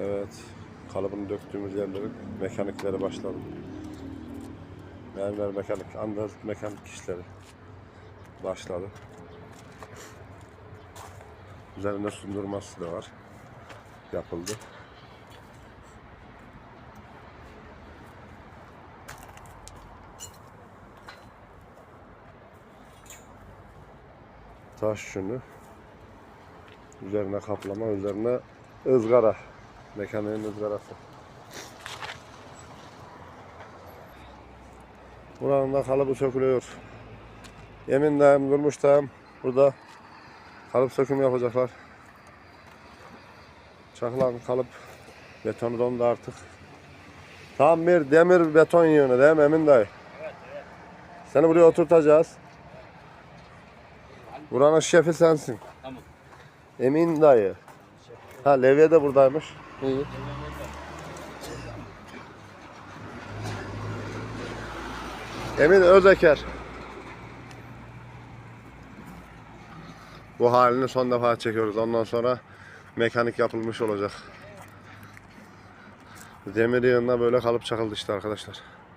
Evet. Kalıbını döktüğümüz yerlerin mekanikleri başladı. Mermer mekanik, andaz mekanik işleri başladı. Üzerinde sundurması da var. Yapıldı. Taş şunu. Üzerine kaplama, üzerine ızgara. Mekaniğin ızgarası. Buranın da kalıbı sökülüyor. Yemin dayım, durmuş dayım. Burada kalıp söküm yapacaklar. Çakılan kalıp betonu dondu artık. Tam bir demir beton yığını değil mi Emin dayı? Seni buraya oturtacağız. Buranın şefi sensin. Tamam. Emin dayı. Ha Levye de buradaymış. İyi. Emin Özeker. Bu halini son defa çekiyoruz. Ondan sonra mekanik yapılmış olacak. Demir yığınına böyle kalıp çakıldı işte arkadaşlar.